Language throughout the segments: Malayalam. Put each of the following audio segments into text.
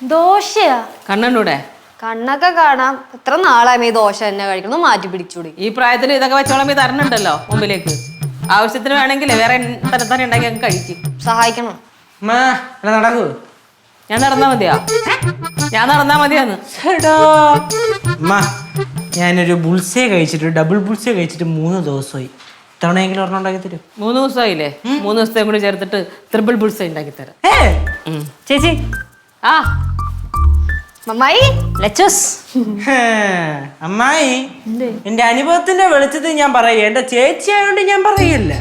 ദോശയാ? കണ്ണൂടെ കണ്ണൊക്കെ കാണാം. എത്ര നാളായി ഈ ദോശ തന്നെ കഴിക്കണം മാറ്റി പിടിച്ചൂടി. ഈ പ്രായത്തിൽ ഇതൊക്കെ വെച്ചോളം ഈ തരണുണ്ടല്ലോ മുമ്പിലേക്ക്. ആവശ്യത്തിന് വേണമെങ്കിൽ വേറെ തന്നെ തന്നെ ഉണ്ടാക്കി അങ്ങ് കഴിക്കും. സഹായിക്കണം. നടക്കൂ? ഞാൻ നടന്നാ മതിയാ? ഞാൻ നടന്നാ മതിയാന്ന്? ഞാനൊരു ബുൾസേ കഴിച്ചിട്ട് ഡബിൾ ബുൾസേ കഴിച്ചിട്ട് മൂന്ന് ദിവസമായി. തവണയെങ്കിലും ഒരെണ്ണം ഉണ്ടാക്കി തരും. മൂന്ന് ദിവസമായില്ലേ? മൂന്ന് ദിവസത്തെ കൂടി ചേർത്തിട്ട് ത്രിബിൾ ബുൾസേ ഉണ്ടാക്കി തരാം. ചേച്ചി ആ. മമ്മായി ലെച്ചസ് അമ്മായി എന്റെ അനുഭവത്തിന്റെ വെളിച്ചത്തിൽ ഞാൻ പറയ എന്റെ ചേച്ചി ആയതുകൊണ്ട് ഞാൻ പറയല്ല?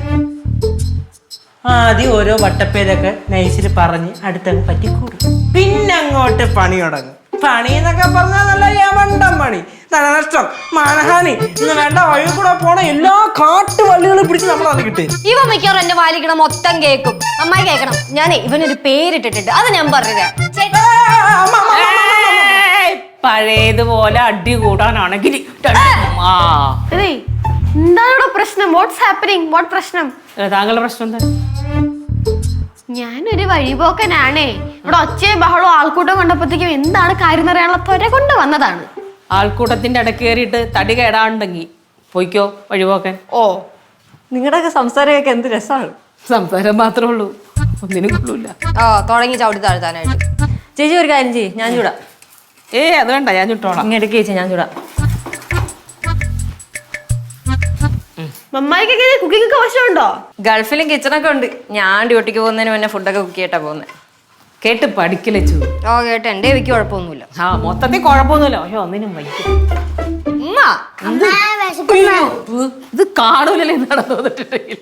ആദ്യം ഓരോ വട്ടപ്പേരൊക്കെ നൈസിൽ പറഞ്ഞ് അടുത്തങ്ങ് പറ്റിക്കൂടും. പിന്നെ അങ്ങോട്ട് പണി തുടങ്ങും പണി എന്നൊക്കെ പറഞ്ഞാൽ നല്ല യമണ്ടം പണി. ധനനഷ്ടം മാനഹാനി ഇന്ന് വേണ്ട വഴി കൂടെ പോണ എല്ലാ കാട്ടുവള്ളികളും പിടിച്ച് നമ്മൾ അത് കിട്ടി. ഇവ മിക്കവാറും എന്റെ വാലിക്കണ മൊത്തം കേക്കും. അമ്മായി കേക്കണം. ഞാനേ ഇവനൊരു പേരിട്ടിട്ടുണ്ട്. അത് ഞാൻ പറഞ്ഞുതരാം. പഴയതുപോലെ അടി കൂടാനാണെങ്കിൽ എന്താണ് പ്രശ്നം? വാട്ട്സ് ഹാപ്പനിങ് വാട്ട് പ്രശ്നം? താങ്കളുടെ പ്രശ്നം എന്താ? ഞാനൊരു വഴിപോക്കനാണേ. ഇവിടെ ഒച്ചയും ബഹളവും ആൾക്കൂട്ടം കണ്ടപ്പോഴത്തേക്കും എന്താണ് കാര്യം എന്നറിയാനുള്ള ത്വര കൊണ്ട് വന്നതാണ്. ആൾക്കൂട്ടത്തിന്റെ ഇടയ്ക്ക് കയറിയിട്ട് തടി കേടാണ്ടെങ്കി പോയിക്കോ വഴിപോക്കൻ. ഓ നിങ്ങളുടെയൊക്കെ സംസാരമൊക്കെ എന്ത് രസമാണ് സംസാരം മാത്രമേ ഉള്ളൂ. ഒന്നിനും കൊള്ളൂല ആ തുടങ്ങി ചവിട്ടി താഴ്ത്താനായിട്ട്. ചേച്ചി ഒരു കാര്യം ചെയ്യ് ഞാൻ ചൂടാ. ഏ അത് വേണ്ട ഞാൻ ചുട്ടോളാം. ഇങ്ങോട്ട് ചേച്ചി ഞാൻ ചൂടാ. മമ്മായിക്കൊക്കെ കുക്കിംഗ് ഒക്കെ വശമുണ്ടോ ഗൾഫിലും കിച്ചണൊക്കെ ഉണ്ട്. ഞാൻ ഡ്യൂട്ടിക്ക് പോകുന്നതിന് മുന്നേ ഫുഡൊക്കെ കുക്ക് ചെയ്തിട്ടാ പോകുന്നത് കേട്ട് പഠിക്കലച്ചു ഓ കേട്ടോ. എന്റെ എനിക്ക് കുഴപ്പമൊന്നുമില്ല. ആ മൊത്തത്തിൽ കുഴപ്പമൊന്നുമില്ല. പക്ഷെ ഒന്നിനും വൈകും ഉമ്മ ഇത് കാണൂലല്ലേ തോന്നിട്ടുണ്ടെങ്കിൽ.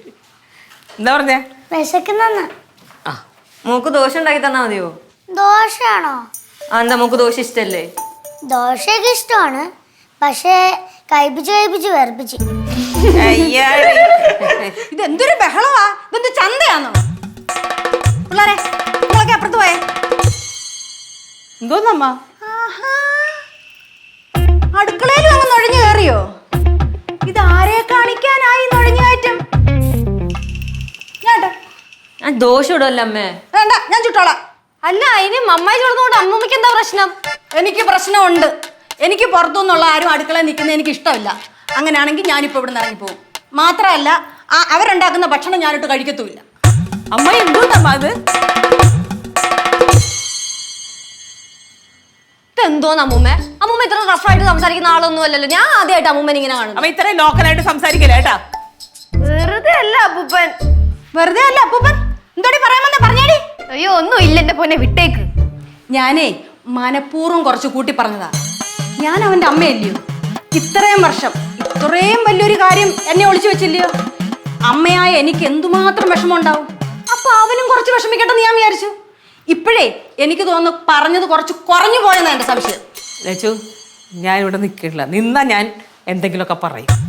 എന്താ പറഞ്ഞേ? വിശക്കുന്ന ആ മൂക്ക് ദോശ ഉണ്ടാക്കി തന്നാ മതിയോ? ദോശയാണോ? ആ എന്താ മൂക്ക് ദോശ ഇഷ്ടല്ലേ? ദോശയൊക്കെ ഇഷ്ടമാണ്. പക്ഷേ കഴിപ്പിച്ച് കഴിപ്പിച്ച് വെറുപ്പിച്ച് ഇത് എന്തൊരു എന്തോന്നമ്മ? അടുക്കളയിലും അങ്ങ് നുഴഞ്ഞു കയറിയോ? ഇത് ആരെ കാണിക്കാനായി നുഴഞ്ഞു കയറ്റം? ഞാൻ ദോശ ഇടുമല്ലോ അമ്മേ. വേണ്ട ഞാൻ ചുട്ടോളാം. അല്ല അതിന് മമ്മായി ചുടുന്നോണ്ട് അമ്മൂമ്മയ്ക്ക് എന്താ പ്രശ്നം? എനിക്ക് പ്രശ്നമുണ്ട്. എനിക്ക് പുറത്തുനിന്നുള്ള ആരും അടുക്കളയിൽ നിൽക്കുന്നത് എനിക്ക് ഇഷ്ടമില്ല അങ്ങനെയാണെങ്കിൽ ഞാനിപ്പോൾ ഇവിടെ നിന്ന് ഇറങ്ങിപ്പോകും മാത്രമല്ല ആ അവരുണ്ടാക്കുന്ന ഭക്ഷണം ഞാനിട്ട് കഴിക്കത്തുമില്ല. അമ്മ എന്തുകൊണ്ടമ്മ അത്? ഇതെന്തോന്ന് അമ്മൂമ്മ? അമ്മൂമ്മ ഇത്ര റഫായിട്ട് സംസാരിക്കുന്ന ആളൊന്നും അല്ലല്ലോ ഞാൻ ആദ്യമായിട്ട് അമ്മൂമ്മനെ ഇങ്ങനെ കാണും അമ്മ ഇത്രയും ലോക്കലായിട്ട് സംസാരിക്കില്ല കേട്ടാ വെറുതെ അല്ല അപ്പൂപ്പൻ. വെറുതെ അല്ല അപ്പൂപ്പൻ? എന്തോടി പറയാമെന്ന് പറഞ്ഞേടി. അയ്യോ ഒന്നും ഇല്ല എന്റെ പൊന്നെ വിട്ടേക്ക്. ഞാനേ മനഃപൂർവം കുറച്ച് കൂട്ടി പറഞ്ഞതാ. ഞാൻ അവന്റെ അമ്മയല്ലയോ? ഇത്രയും വർഷം ഇത്രയും വലിയൊരു കാര്യം എന്നെ ഒളിച്ചു വെച്ചില്ലയോ? അമ്മയായ എനിക്ക് എന്തുമാത്രം വിഷമം ഉണ്ടാവും അപ്പൊ അവനും കുറച്ച് ഇപ്പോഴേ എനിക്ക് തോന്നുന്നു പറഞ്ഞത് കുറച്ച് കുറഞ്ഞു പോയെന്നാണ് എന്റെ സംശയം. ലച്ചു ഞാൻ ഇവിടെ നിൽക്കില്ല. നിന്നാ ഞാൻ എന്തെങ്കിലുമൊക്കെ പറയും.